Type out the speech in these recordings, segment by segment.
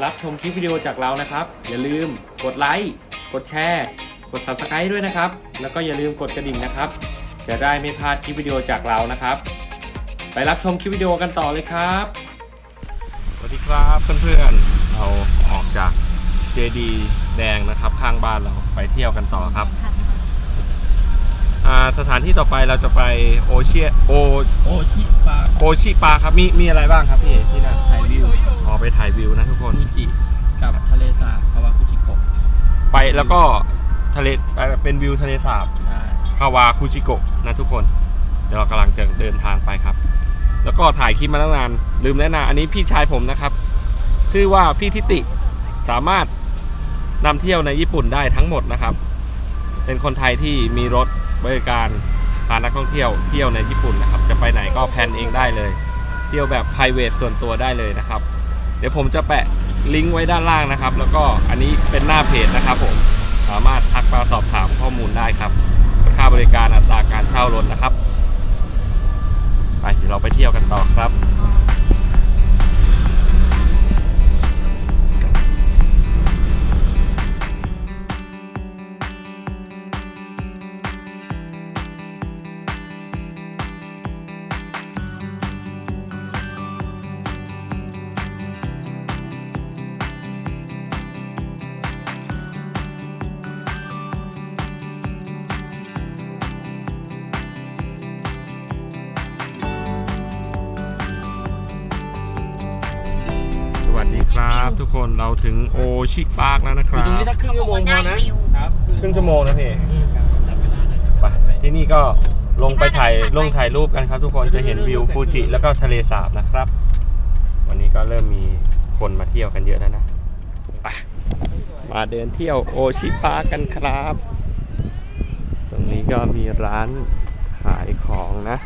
จะรับชมคลิปวิดีโอจากเรานะครับ อย่าลืมกดไลค์กดแชร์กด Subscribe ด้วยนะครับ แล้วก็อย่าลืมกดกระดิ่งนะครับ จะได้ไม่พลาดคลิปวิดีโอจากเรานะครับ ไปรับชมคลิปวิดีโอกันต่อเลยครับ สวัสดีครับเพื่อนๆ เราออกจากเจดีแดงนะครับข้างบ้านเราไปเที่ยวกันต่อครับอ่าสถานที่ต่อไปเราจะไปโอเชียโอโอชิปาโอชิปาครับมีมีอะไรบ้างครับพี่ที่นั่นถ่ายวิวข อไปถ่ายวิวนะทุกคน ฟูจิกับทะเลสาบคาวาคุชิโกะไปแล้วก็ทะเลไปเป็นวิวทะเลสาบอ่าคาวาคุชิโกะนะทุกคน เดี๋ยวเรากำลังจะเดินทางไปครับ แล้วก็ถ่ายคลิปมาตั้งนาน ลืมแนะนำอันนี้พี่ชายผมนะครับ ชื่อว่าพี่ทิติสามารถนำเที่ยวในญี่ปุ่นได้ทั้งหมดนะครับ เป็นคนไทยที่มีรถบริการพานักท่องเที่ยวเที่ยวในญี่ปุ่นนะครับ จะไปไหนก็แพลนเองได้เลย เที่ยวแบบ p r i v a t ส่วนตัวได้เลยนะครับ เดี๋ยวผมจะแปะลิงก์ไว้ด้านล่างนะครับ แล้วก็อันนี้เป็นหน้าเพจนะครับผมสามารถทักมาสอบถามข้อมูลได้ครับ ค่าบริการอัตราการเช่ารถนะครับ ไปเดี๋ยวเราไปเที่ยวกันต่อครับ เราถึงโอชิปาร์คแล้วนะคอยู่รับ ตรงนี้สักครึ่งชั่วโมงพอนะครับครึ่งชั่วโมงนะพี่อืมจับเวลาหน่อยไปที่นี่ก็ลงไปถ่ายลงถ่ายรูปกันครับ ทุกคนจะเห็นวิวฟูจิแล้วก็ทะเลสาบนะครับ วันนี้ก็เริ่มมีคนมาเที่ยวกันเยอะแล้วนะไปมาเดินเที่ยวโอชิปาร์คกันครับ ตรงนี้ก็มีร้านขายของนะ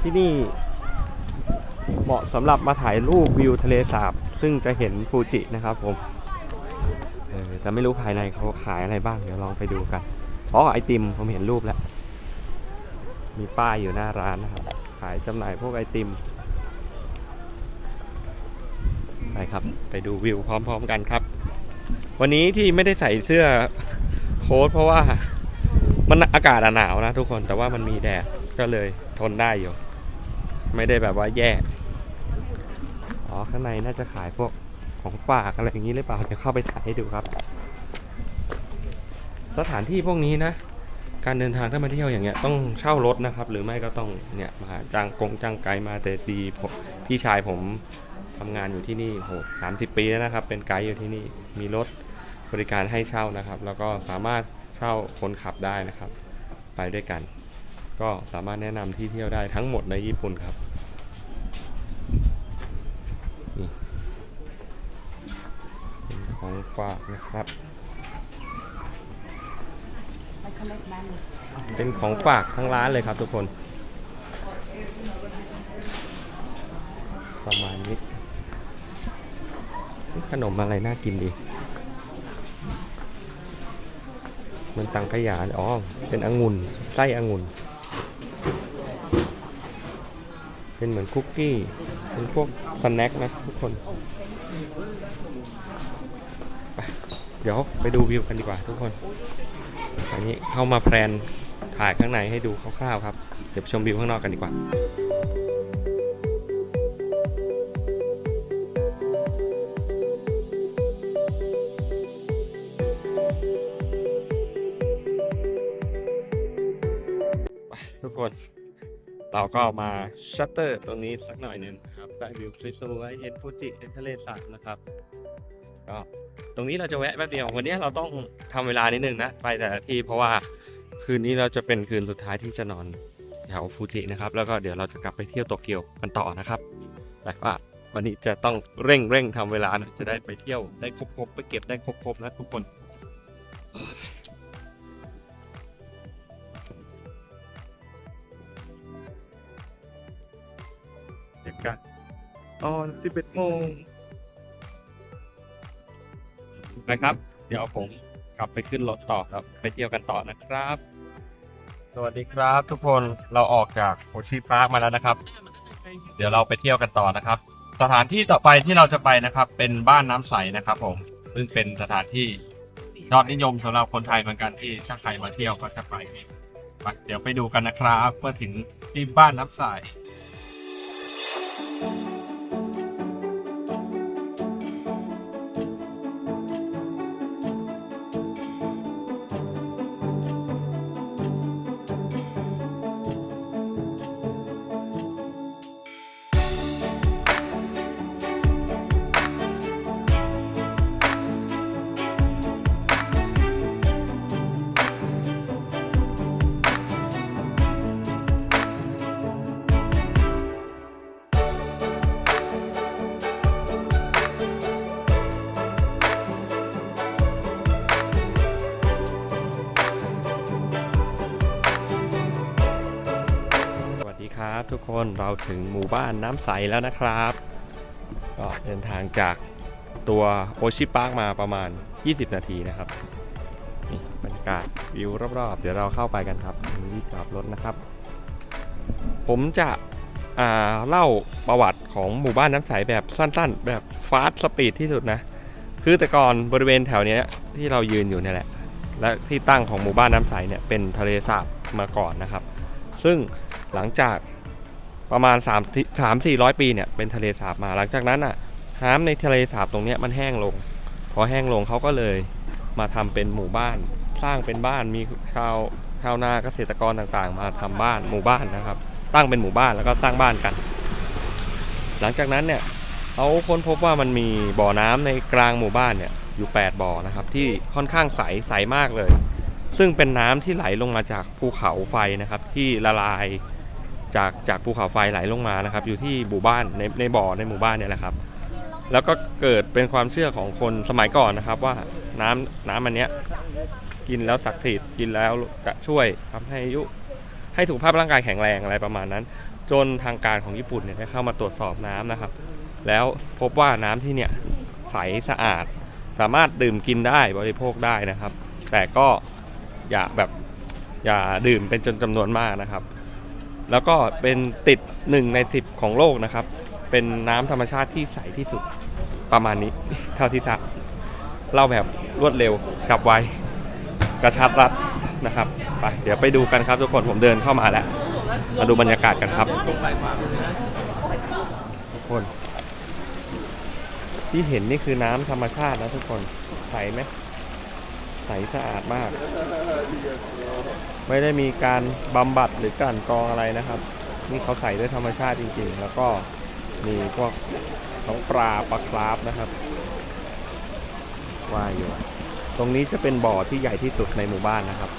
ที่นี่เหมาะสำหรับมาถ่ายรูปวิวทะเลสาบ ซึ่งจะเห็นฟูจินะครับผมเออแต่ไม่รู้ภายในเขาขายอะไรบ้าง เดี๋ยวลองไปดูกันอ๋อไอติมผมเห็นรูปแล้ว มีป้ายอยู่หน้าร้านนะครับ ขายจำหน่ายพวกไอติมไปครับ ไปดูวิวพร้อม ๆ กันครับ วันนี้ที่ไม่ได้ใส่เสื้อโค้ทเพราะว่ามันอากาศหนาวนะทุกคนแต่ว่ามันมีแดดก็เลยทนได้อยู่ ไม่ได้แบบว่าแย่ ข้างในน่าจะขายพวกของฝากอะไรอย่างนี้หรือเปล่า เดี๋ยวเข้าไปถ่ายให้ดูครับ สถานที่พวกนี้นะ การเดินทางถ้ามาเที่ยวอย่างเงี้ยต้องเช่ารถนะครับ หรือไม่ก็ต้องเนี่ยมาจ้างกงจ้างไกด์มาแต่ดีผมพี่ชายผมทำงานอยู่ที่นี่โหสามสิบปีแล้วนะครับ เป็นไกด์อยู่ที่นี่ มีรถบริการให้เช่านะครับ แล้วก็สามารถเช่าคนขับได้นะครับ ไปด้วยกัน ก็สามารถแนะนำที่เที่ยวได้ทั้งหมดในญี่ปุ่นครับ นี่ของฝากนะครับ เป็นของฝากทั้งร้านเลยครับทุกคน ประมาณนี้ ขนมอะไรน่ากินดี มันตังขยา อ๋อ เป็นองุ่น ไส้องุ่น เป็นเหมือนคุกกี้เป็นพวกสแน็คนะทุกคนเดี๋ยวไปดูวิวกันดีกว่าทุกคนอันนี้เข้ามาแพลนถ่ายข้างในให้ดูคร่าวๆครับ เดี๋ยวชมวิวข้างนอกกันดีกว่าทุกคน เราก็มาชัตเตอร์ตรงนี้สักหน่อยหนึ่งนะครับได้วิวสวยๆเห็นฟูจิเห็นทะเลสาบนะครับก็ตรงนี้เราจะแวะแป๊บเดียววันนี้เราต้องทำเวลานิดนึงนะไปแต่ละที่เพราะว่าคืนนี้เราจะเป็นคืนสุดท้ายที่จะนอนแถวฟูจินะครับ แล้วก็เดี๋ยวเราจะกลับไปเที่ยวโตเกียวกันต่อนะครับ แต่ว่าวันนี้จะต้องเร่งเร่งทำเวลาหนะจะได้ไปเที่ยวได้ครบๆไปเก็บได้ครบๆนะทุกคน ตอน 11โมงนะครับ เดี๋ยวผมกลับไปขึ้นรถต่อครับไปเที่ยวกันต่อนะครับ สวัสดีครับ ทุกคนเราออกจากโอชิพาร์คมาแล้วนะครับ เดี๋ยวเราไปเที่ยวกันต่อนะครับตสถานที่ต่อไปที่เราจะไปนะครับ เป็นบ้านน้ำใสนะครับ ผมซึ่งเป็นสถานที่ยอดนิยมสำหรับคนไทยเหมือนกันที่ถ้าใครมาเที่ยวก็จะไปไปเดี๋ยวไปดูกันนะครับเมื่อถึงที่บ้านน้ำใสส คนเราถึงหมู่บ้านน้ำใสแล้วนะครับ ก็เดินทางจากตัวโอชิปาร์คมาประมาณ 20 นาทีนะครับนี่บรรยากาศวิวรอบๆ เดี๋ยวเราเข้าไปกันครับมีที่จอดรถนะครับ ผมจะเล่าประวัติของหมู่บ้านน้ำใสแบบสั้นๆ แบบฟาสต์สปีดที่สุดนะ คือแต่ก่อนบริเวณแถวนี้ที่เรายืนอยู่นี่แหละ และที่ตั้งของหมู่บ้านน้ำใสเนี่ยเป็นทะเลสาบมาก่อนนะครับ ซึ่งหลังจาก ประมาณ3 3 400 ปีเนี่ยเป็นทะเลสาบมาหลังจากนั้นอะน้ำในทะเลสาบตรงเนี้ยมันแห้งลง พอแห้งลงเขาก็เลยมาทำเป็นหมู่บ้าน สร้างเป็นบ้านมีชาวชาวนาเกษตรกรต่างๆ มาทำบ้านหมู่บ้านนะครับ ตั้งเป็นหมู่บ้านแล้วก็สร้างบ้านกัน หลังจากนั้นเนี่ยเขาค้นพบว่ามันมีบ่อน้ำในกลางหมู่บ้านเนี่ยอยู่ 8 บ่อนะครับที่ค่อนข้างใสใสมากเลย ซึ่งเป็นน้ำที่ไหลลงมาจากภูเขาไฟนะครับที่ละลาย จากจากภูเขาไฟไหลลงมานะครับ อยู่ที่หมู่บ้านในในบ่อในหมู่บ้านเนี่ยแหละครับ แล้วก็เกิดเป็นความเชื่อของคนสมัยก่อนนะครับ ว่าน้ำน้ำอันเนี้ยกินแล้วศักดิ์สิทธิ์กินแล้วจะช่วยทำให้อายุให้สุขภาพร่างกายแข็งแรงอะไรประมาณนั้น จนทางการของญี่ปุ่นเนี่ยได้เข้ามาตรวจสอบน้ำนะครับ แล้วพบว่าน้ำที่เนี่ยใสสะอาด สามารถดื่มกินได้บริโภคได้นะครับ แต่ก็อย่าแบบอย่าดื่มเป็นจนจำนวนมากนะครับ แล้วก็เป็นติด 1 ใน 10 ของโลกนะครับ เป็นน้ำธรรมชาติที่ใสที่สุดประมาณนี้ เท่าที่ทราบเล่าแบบรวดเร็วฉับไวกระชับรัดนะครับไปเดี๋ยวไปดูกันครับทุกคนผมเดินเข้ามาแล้ว มาดูบรรยากาศกันครับ ทุกคน ที่เห็นนี่คือน้ำธรรมชาตินะทุกคนใสไหม ใสสะอาดมาก ไม่ได้มีการบำบัดหรือกลั่นกรองอะไรนะครับ นี่เขาใส่ด้วยธรรมชาติจริง ๆ แล้วก็มีพวกน้องปลาปลาคราฟนะครับว่ายอยู่ ตรงนี้จะเป็นบ่อที่ใหญ่ที่สุดในหมู่บ้านนะครับ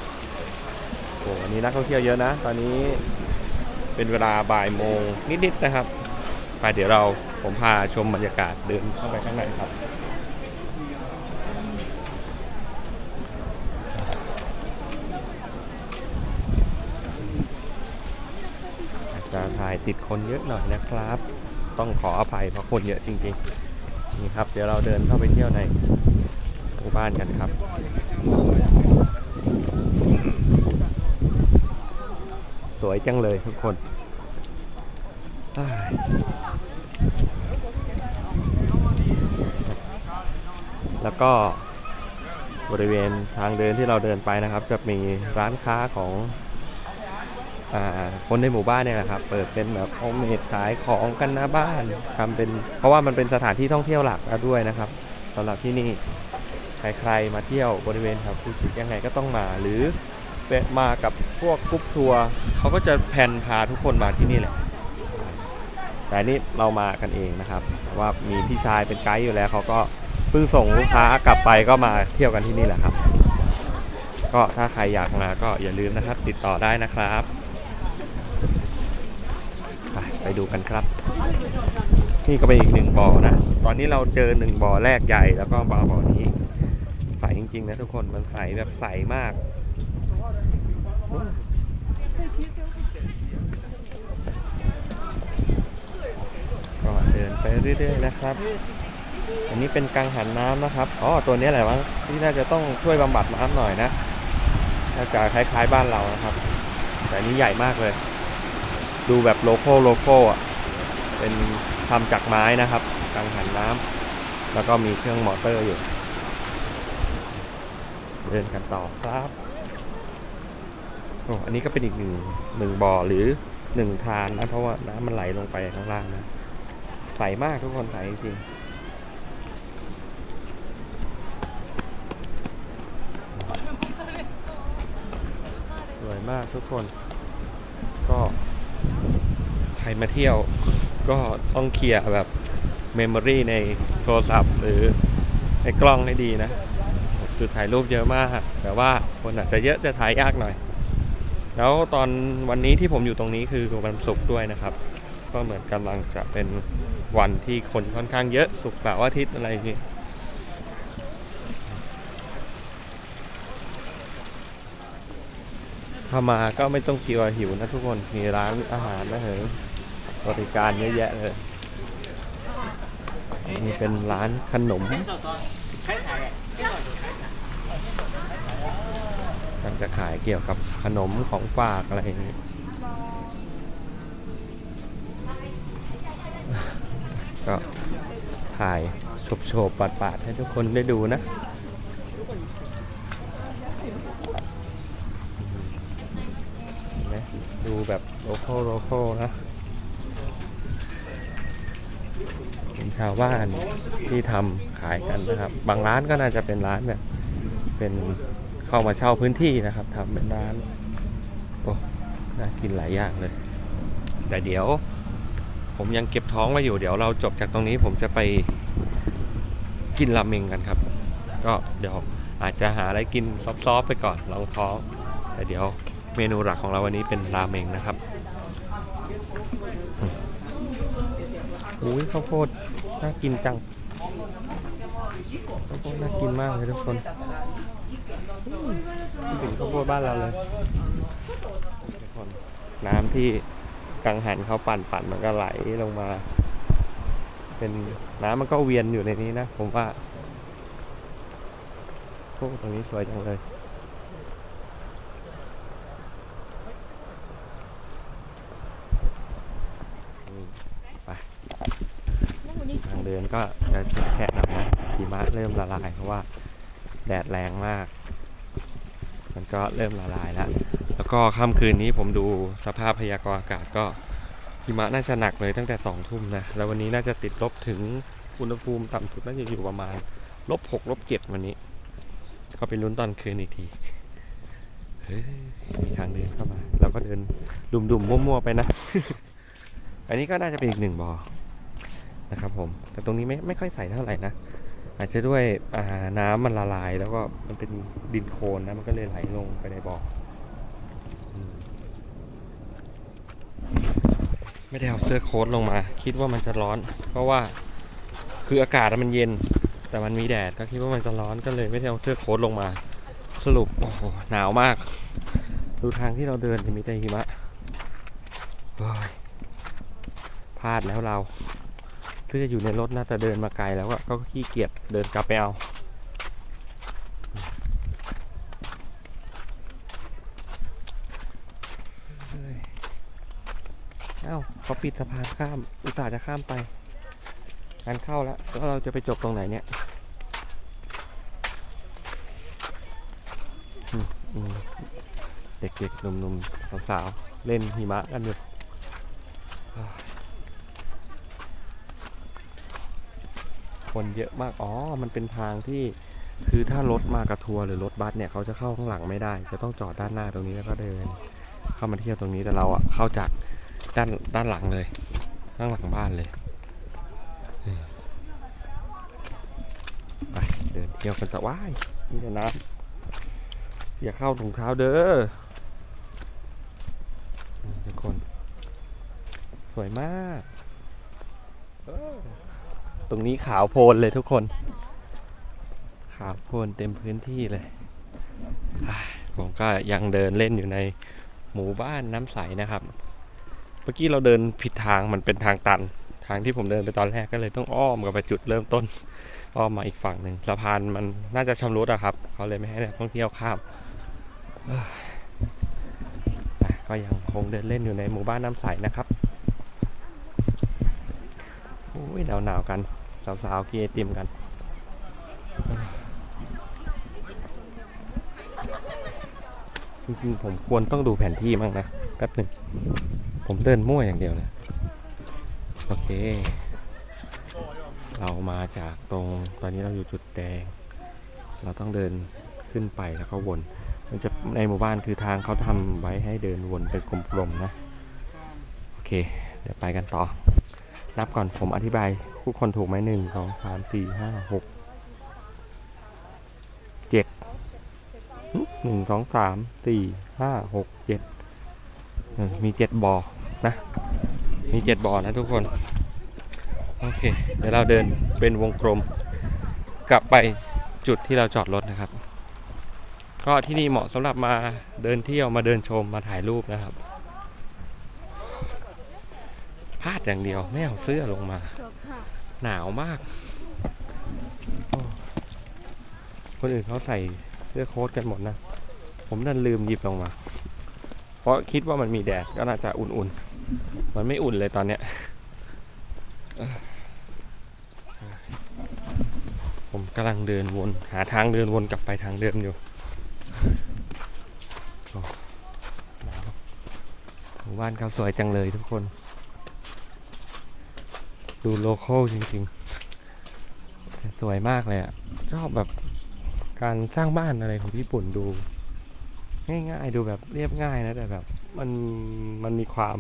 โอ้วันนี้นักท่องเที่ยวเยอะนะ ตอนนี้เป็นเวลาบ่ายโมงนิดๆนะครับไปเดี๋ยวเราผมพาชมบรรยากาศเดินเข้าไปข้างในครับ อาจจะถ่าย ติดคนเยอะหน่อยนะครับ ต้องขออภัยเพราะคนเยอะจริงๆนี่ครับ เดี๋ยวเราเดินเข้าไปเที่ยวในหมู่บ้านกันครับสวยจังเลยทุกคนแล้วก็บริเวณทางเดินที่เราเดินไปนะครับ จะมีร้านค้าของ คนในหมู่บ้านเนี่ยแหละครับ เปิดเป็นแบบโฮมเมดขายของกันหน้าบ้านทำเป็น เพราะว่ามันเป็นสถานที่ท่องเที่ยวหลักแล้วด้วยนะครับสำหรับที่นี่ใครๆมาเที่ยวบริเวณแถวภูจิยังไงก็ต้องมาหรือมากับพวกกรุ๊ปทัวร์เขาก็จะแพลนพาทุกคนมาที่นี่แหละ แต่นี่เรามากันเองนะครับ ว่ามีพี่ชายเป็นไกด์อยู่แล้วเขาก็เพิ่งส่งลูกค้ากลับไปก็มาเที่ยวกันที่นี่แหละครับ ก็ถ้าใครอยากมาก็อย่าลืมนะครับ ติดต่อได้นะครับ ไปดูกันครับ นี่ก็เป็นอีกหนึ่งบ่อนะ ตอนนี้เราเจอหนึ่งบ่อแรกใหญ่แล้วก็บ่อบ่อนี้ใสจริงๆนะทุกคนมันใสแบบใสมาก ก็เดินไปเรื่อยๆนะครับ อันนี้เป็นกังหันน้ำนะครับอ๋อตัวนี้แหละมั้งที่น่าจะต้องช่วยบำบัดน้ำหน่อยนะน่าจะคล้ายๆบ้านเรานะครับ แต่อันนี้ใหญ่มากเลย ดูแบบโลโก้โลโก้อะเป็นทำจากไม้นะครับกังหันน้ำแล้วก็มีเครื่องมอเตอร์อยู่ เดินกันต่อครับโอ้อันนี้ก็เป็นอีกหนึ่งหนึ่งบ่อหรือหนึ่งทานนะเพราะว่าน้ำมันไหลลงไปข้างล่างนะใสมากทุกคนใสจริงสวยมากทุกคนก็ ใครมาเที่ยวก็ต้องเคลียร์แบบเมมโมรีในโทรศัพท์หรือในกล้องให้ดีนะ จุดถ่ายรูปเยอะมาก แต่ว่าคนอาจจะเยอะจะถ่ายยากหน่อย แล้วตอนวันนี้ที่ผมอยู่ตรงนี้คือวันศุกร์ด้วยนะครับ ก็เหมือนกำลังจะเป็นวันที่คนค่อนข้างเยอะศุกร์เสาร์อาทิตย์อะไรอย่างนี้ถ้ามาก็ไม่ต้องกลัวหิวนะทุกคน มีร้านอาหารนะเหรอ บริการเยอะแยะเลยนี่เป็นร้านขนมมันจะขายเกี่ยวกับขนมของฝากอะไรอย่างนี้ก็ถ่ายโฉบๆปาดๆให้ทุกคนได้ดูนะเห็นไหมดูแบบโลโก้โลโก้นะเป็น ชาวบ้านที่ทำขายกันนะครับ บางร้านก็น่าจะเป็นร้านแบบเป็นเข้ามาเช่าพื้นที่นะครับทำเป็นร้านโอ้น่ากินหลายอย่างเลย แต่เดี๋ยว ผมยังเก็บท้องไว้อยู่เดี๋ยวเราจบจากตรงนี้ผมจะไปกินราเมงกันครับ ก็เดี๋ยวอาจจะหาอะไรกินซอฟๆไปก่อนลองท้อง แต่เดี๋ยวเมนูหลักของเราวันนี้เป็นราเมงนะครับอุ้ยข้าวโพด น่ากินจังข้าวโพดน่ากินมากเลยทุกคนถึงข้าวโพดบ้านเราเลยทุกคนน้ำที่กังหันเขาปั่นปั่นมันก็ไหลลงมา เป็นน้ำมันก็เวียนอยู่ในนี้นะ ผมว่าโอ้ตรงนี้สวยจังเลย อืมไปทางเดิน ก็จะแค่น่อยนะหิมะเริ่มละลายเพราะว่าแดดแรงมาก มันก็เริ่มละลายแล้ว แล้วก็ค่ำคืนนี้ผมดูสภาพพยากรณ์อากาศก็หิมะน่าจะหนักเลยตั้งแต่สองทุ่มนะ แล้ววันนี้น่าจะติดลบถึงอุณหภูมิต่ำสุดน่าจะอยู่ประมาณลบหกลบเจ็ดวันนี้ ก็ไปลุ้นตอนคืนอีกทีเฮ้ยมีทางเดินเข้ามา เราก็เดินดุ่มๆมั่วๆไปนะ อันนี้ก็น่าจะเป็นอีกหนึ่งบ่อ นะครับผม แต่ตรงนี้ไม่ไม่ค่อยใส่เท่าไหร่นะ อาจจะด้วยน้ำมันละลาย แล้วก็มันเป็นดินโคลนนะ มันก็เลยไหลลงไปในบ่อ ไม่ได้เอาเสื้อโค้ทลงมา คิดว่ามันจะร้อน เพราะว่าคืออากาศมันเย็น แต่มันมีแดด ก็คิดว่ามันจะร้อน ก็เลยไม่ได้เอาเสื้อโค้ทลงมา สรุป โอ้โห หนาวมาก ดูทางที่เราเดินมีแต่หิมะพลาดแล้วเรา เพื่อจะอยู่ในรถนะแต่เดินมาไกลแล้วก็ขี้เกียจเดินกลับไปเอาเอ้าเขาปิดสะพานข้าม อุตส่าห์จะข้ามไปงานเข้าแล้วแล้วเราจะไปจบตรงไหนเนี่ยเด็กๆหนุ่มๆสาวๆเล่นหิมะกันอยู่ คนเยอะมาก อ๋อ มันเป็นทางที่คือถ้ารถมากับทัวร์หรือรถบัสเนี่ยเขาจะเข้าข้างหลังไม่ได้ จะต้องจอดด้านหน้าตรงนี้แล้วก็เดิน เข้ามาเที่ยวตรงนี้แต่เราอะเข้าจากด้านด้านหลังเลย ข้างหลังบ้านเลยไปเดินเที่ยวกันแต่ว้ายนี่นะ อย่าเข้าถุงเท้าเด้อทุกคน สวยมาก รงนี้ขาวโพลนเลยทุกคน ขาวโพลนเต็มพื้นที่เลย ผมก็ยังเดินเล่นอยู่ในหมู่บ้านน้ำใสนะครับ เมื่อกี้เราเดินผิดทางมันเป็นทางตัน ทางที่ผมเดินไปตอนแรกก็เลยต้องอ้อมกลับไปจุดเริ่มต้น อ้อมมาอีกฝั่งหนึ่งสะพานมันน่าจะชำรุดอะครับ เขาเลยไม่ให้นักท่องเที่ยวข้ามก็ยังคงเดินเล่นอยู่ในหมู่บ้านน้ำใสนะครับ โอ้ยหนาวหนาวๆกัน สาวๆกินไอติมกัน จริงๆ ผมควรต้องดูแผนที่มั้งนะแป๊บหนึ่ง ผมเดินมั่วอย่างเดียวเลยโอเค เรามาจากตรงตอนนี้เราอยู่จุดแดง เราต้องเดินขึ้นไปแล้วก็วนมันจะในหมู่บ้านคือทางเขาทำไว้ให้เดินวนเป็นกลมๆนะ โอเค เดี๋ยวไปกันต่อ นับก่อนผมอธิบาย ผู้คนถูกไหมหนึ่งสองสามสี่ห้าหกเจ็ดหนึ่งสองสามสี่ห้าหกเจ็ดมีเจ็ดบ่อนะ มีเจ็ดบ่อนะทุกคน โอเค เดี๋ยวเราเดินเป็นวงกลม กลับไปจุดที่เราจอดรถนะครับ ก็ที่นี่เหมาะสำหรับมาเดินเที่ยวมาเดินชมมาถ่ายรูปนะครับพลาดอย่างเดียวไม่เอาเสื้อลงมา หนาวมาก คนอื่นเขาใส่เสื้อโค้ทกันหมดนะ ผมดันลืมหยิบลงมา เพราะคิดว่ามันมีแดดก็น่าจะอุ่นๆ มันไม่อุ่นเลยตอนเนี้ย ผมกำลังเดินวน หาทางเดินวนกลับไปทางเดิมอยู่หนาวหมู่บ้านเขาสวยจังเลยทุกคน ดูโลคอลจริงๆ สวยมากเลยอะชอบแบบการสร้างบ้านอะไรของญี่ปุ่นดู ง่ายๆ ดูแบบเรียบง่ายนะ แต่แบบมันมันมีความ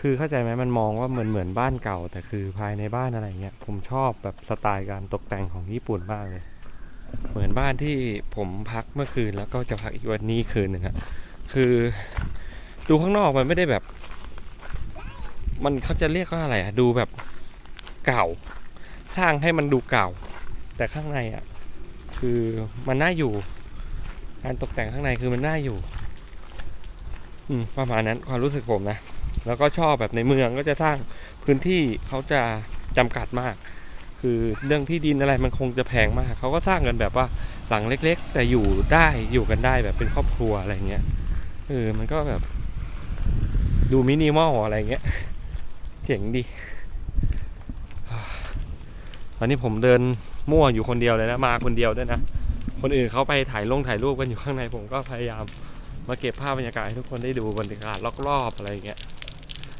คือเข้าใจไหมมันมองว่าเหมือนเหมือนบ้านเก่า แต่คือภายในบ้านอะไรเงี้ยผมชอบแบบสไตล์การตกแต่งของญี่ปุ่นมากเลย เหมือนบ้านที่ผมพักเมื่อคืนแล้วก็จะพักอีกวันนี้คืนหนึ่งอะคือดูข้างนอกมันไม่ได้แบบ มันเขาจะเรียกว่าอะไรอะดูแบบเก่า สร้างให้มันดูเก่า แต่ข้างในอะคือมันน่าอยู่ การตกแต่งข้างในคือมันน่าอยู่ อืมประมาณนั้นความรู้สึกผมนะ แล้วก็ชอบแบบในเมืองก็จะสร้างพื้นที่เขาจะจำกัดมาก คือเรื่องที่ดินอะไรมันคงจะแพงมากเขาก็สร้างกันแบบว่าหลังเล็ก ๆ แต่อยู่ได้อยู่กันได้แบบเป็นครอบครัวอะไรเงี้ยเออมันก็แบบดูมินิมอลอะไรเงี้ย เจ๋งดี ตอนนี้ผมเดินมั่วอยู่คนเดียวเลยนะ มาคนเดียวด้วยนะ คนอื่นเขาไปถ่ายลงถ่ายรูปกันอยู่ข้างในผมก็พยายามมาเก็บภาพบรรยากาศให้ทุกคนได้ดูบรรยากาศรอบๆอะไรอย่างเงี้ย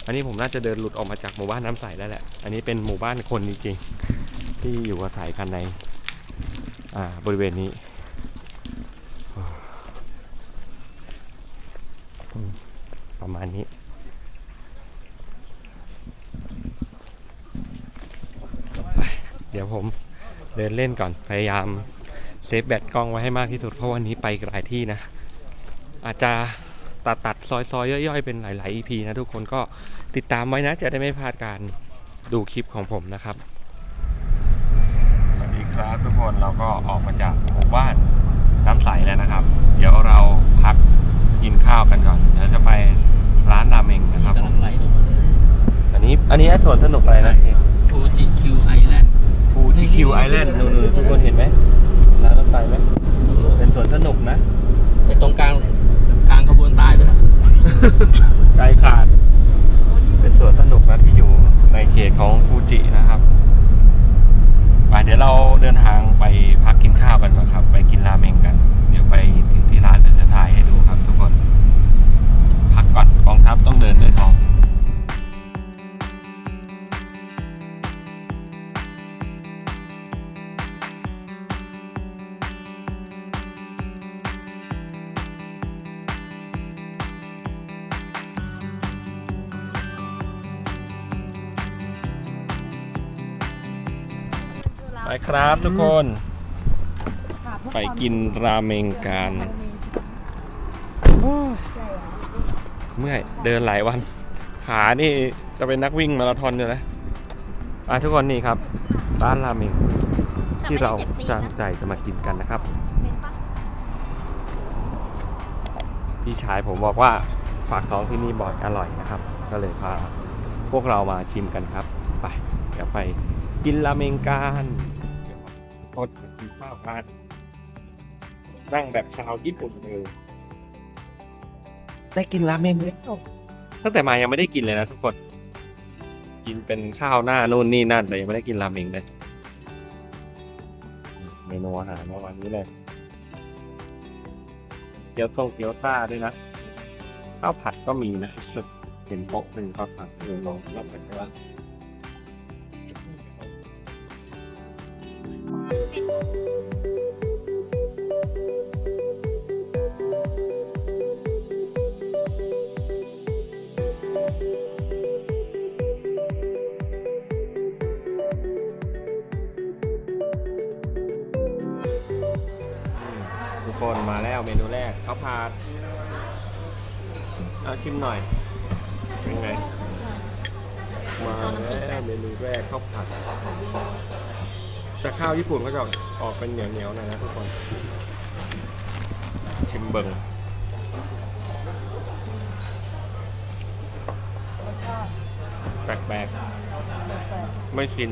อันนี้ผมน่าจะเดินหลุดออกมาจากหมู่บ้านน้ำใสแล้วแหละ อันนี้เป็นหมู่บ้านคนจริงๆ ที่อยู่อาศัยกันในอ่าบริเวณนี้ประมาณนี้ เดี๋ยวผมเดินเล่นก่อนพยายามเซฟแบตกล้องไว้ให้มากที่สุดเพราะวันนี้ไปหลายที่นะ อาจจะตัดตัดซอยซอยย่อยๆเป็นหลายๆ EP นะทุกคนก็ติดตามไว้นะ จะได้ไม่พลาดการดูคลิปของผมนะครับสวัสดีครับทุกคนเราก็ออกมาจากหมู่บ้านน้ำใสแล้วนะครับ เดี๋ยวเราพักกินข้าวกันก่อนเดี๋ยวจะไปร้านราเมงนะครับกำลังไหลลงมาเลยอันนี้อันนี้สวนสนุกอะไรนะฟูจิคิวไอแลนด์ ฟูจิคิวไอแลนด์นู่นๆทุกคนเห็นไหมร้านรถไฟไหมเป็นสวนสนุกนะแต่ตรงกลางกลางขบวนตายไปแล้วใจขาด เป็นสวนสนุกนะที่อยู่ในเขตของฟูจินะครับไปเดี๋ยวเราเดินทางไปพักกินข้าวกันก่อนครับ ไปกินราเมงกัน ไปครับทุกคน ไปกินราเมงกันเมื่อยเดินหลายวัน ขานี่จะเป็นนักวิ่งมาราธอนอยู่นะอะทุกคนนี่ครับร้านราเมงที่เราตั้งใจจะมากินกันนะครับ พี่ชายผมบอกว่าฝากท้องที่นี่บ่อยอร่อยนะครับ ก็เลยพาพวกเรามาชิมกันครับ ไปเดี๋ยวไปกินราเมงกัน ทดกินข้าวกันนั่งแบบชาวญี่ปุ่นเลยได้กินราเมงเลยตั้งแต่มายังไม่ได้กินเลยนะทุกคน กินเป็นข้าวหน้านู่นนี่นั่นแต่ยังไม่ได้กินราเมงเลยเมนูอาหารเมื่อวานนี้เลยเกี๊ยวต้งเกี๊ยวซ่าด้วยนะข้าวผัดก็มีนะเห็นโป๊ะเป็นข้าวผัดเออลองรับกันว่า ทุกคนมาแล้วเมนูแรกข้าวผัดเอาชิมหน่อย เป็นไง มาแล้วเมนูแรกข้าวผัด แต่ข้าวญี่ปุ่นก็จะออกเป็นเหนียวๆหน่อยนะทุกคน ชิมเบิงแปลกๆ ไม่ชิน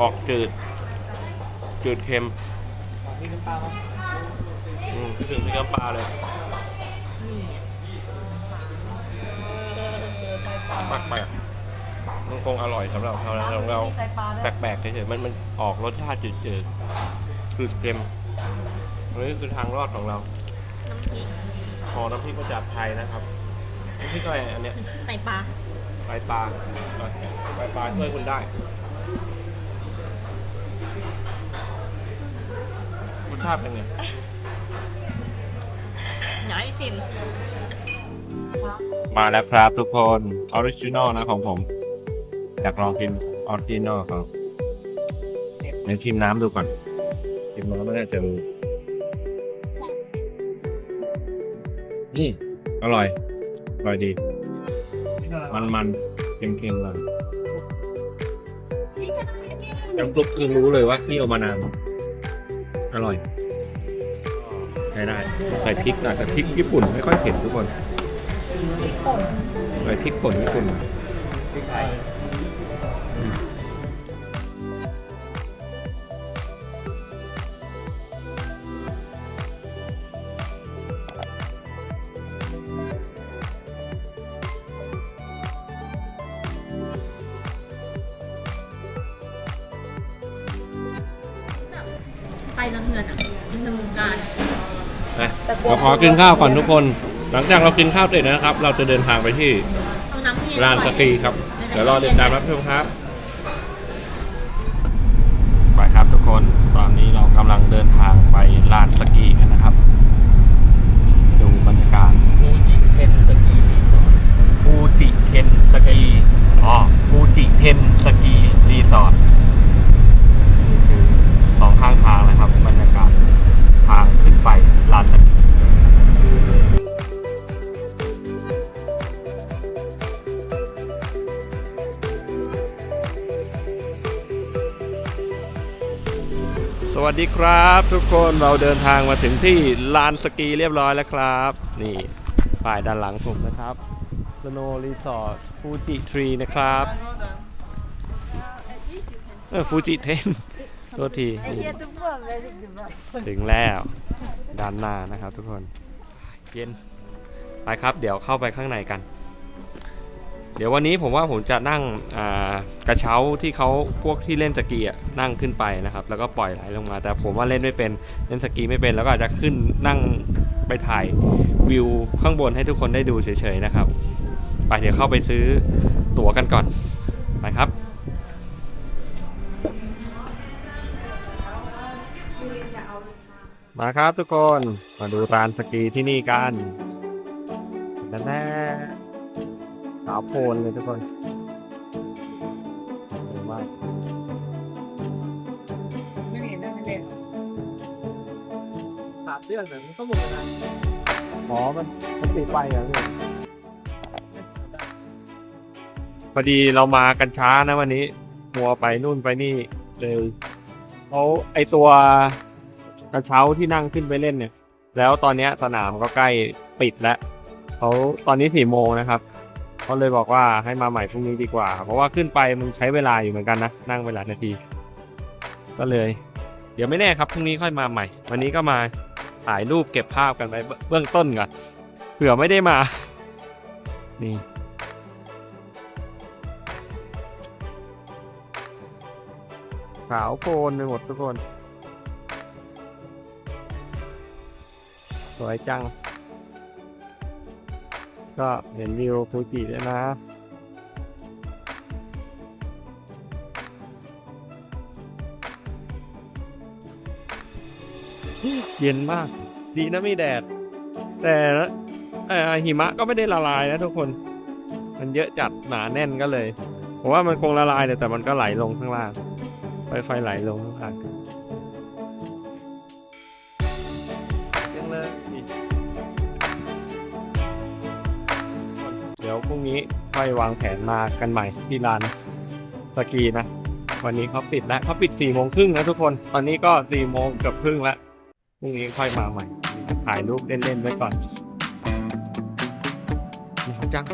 ออกจืด จืดเค็มมีน้ำปลาไหมอืมคิดถึงพี่น้ำปลาเลยมากแปลกๆ มันคงอร่อยสำหรับเราแล้วของเราแปลกๆเฉยๆมันมันออกรสชาติจืดๆคือเค็มอันนี้คือทางรอดของเราพอน้ำพริกมาจากไทยนะครับน้ำพริกอะไรอันเนี้ยไตปลาไตปลาไตปลาช่วยคุณได้รสชาติเป็นไงอยากให้ชิมมาแล้วครับทุกคนออริจินอลนะของผม อยากลองกินออริจินอลครับเดี๋ยวชิมน้ำดูก่อน ชิมน้ำไม่ได้จะรู้นี่ อร่อย อร่อยดี มันมันเค็มเค็มเลยน้ำซุปคือรู้เลยว่าเคี่ยวมานาน อร่อย ใช้ได้ ใส่พริกหน่อยแต่พริกญี่ปุ่นไม่ค่อยเผ็ดทุกคนใส่พริกป่นญี่ปุ่นพริกไทย ไปสะเทือนอะอินทวงการนะเราขอกินข้าวก่อนทุกคน หลังจากเรากินข้าวเสร็จนะครับ เราจะเดินทางไปที่เอาน้ำให้ลานสกีครับ เดี๋ยวรอติดตามรับชมครับ ดีครับ ทุกคนเราเดินทางมาถึงที่ลานสกีเรียบร้อยแล้วครับ นี่ฝ่ายด้านหลังผมนะครับ Snow Resort Fuji Tree นะครับเออฟูจิเทนโทษทีนี่ถึงแล้วด้านหน้านะครับทุกคน เย็นไปครับ เดี๋ยวเข้าไปข้างในกัน เดี๋ยววันนี้ผมว่าผมจะนั่งกระเช้าที่เขาพวกที่เล่นสกีอะนั่งขึ้นไปนะครับ แล้วก็ปล่อยไหลลงมา แต่ผมว่าเล่นไม่เป็นเล่นสกีไม่เป็นแล้วก็อาจจะขึ้นนั่งไปถ่ายวิวข้างบนให้ทุกคนได้ดูเฉยๆนะครับ ไปเดี๋ยวเข้าไปซื้อตั๋วกันก่อนไปครับมาครับทุกคนมาดูร้านสกีที่นี่กันนั่น แหละสาวโพลนเลยทุกคนสวยมากไม่เห็นได้ไม่เด็ดสามเดือนเหมือนก็หมดแล้วนะหมอมันมันติดไฟอะพี่พอดีเรามากันช้านะวันนี้มัวไปนู่นไปนี่เลยเขาไอตัวกระเช้าที่นั่งขึ้นไปเล่นเนี่ย แล้วตอนเนี้ยสนามก็ใกล้ปิดแล้วเขาตอนนี้สี่โมงนะครับ เขาเลยบอกว่าให้มาใหม่พรุ่งนี้ดีกว่า เพราะว่าขึ้นไปมันใช้เวลาอยู่เหมือนกันนะนั่งเวลานาที ก็เลย เดี๋ยวไม่แน่ครับพรุ่งนี้ค่อยมาใหม่ วันนี้ก็มาถ่ายรูปเก็บภาพกันไปเบื้องต้นก่อนเผื่อไม่ได้มา นี่ขาวโพลนไปหมดทุกคน สวยจัง ก็เห็นวิวฟูจิด้วยนะเย็นมาก ดีนะไม่แดด แต่เอ่อหิมะก็ไม่ได้ละลายนะทุกคน มันเยอะจัดหนาแน่นก็เลยผมว่ามันคงละลายแต่มันก็ไหลลงข้างล่างไฟๆไหลลงข้างล่าง นี้ค่อยวางแผนมากันใหม่ที่ลานสกีนะ วันนี้เขาปิดแล้วเขาปิดสี่โมงครึ่งนะทุกคน ตอนนี้ก็สี่โมงเกือบครึ่งแล้วพรุ่งนี้ค่อยมาใหม่ถ่ายรูปเล่นๆไว้ก่อนหนาวจัง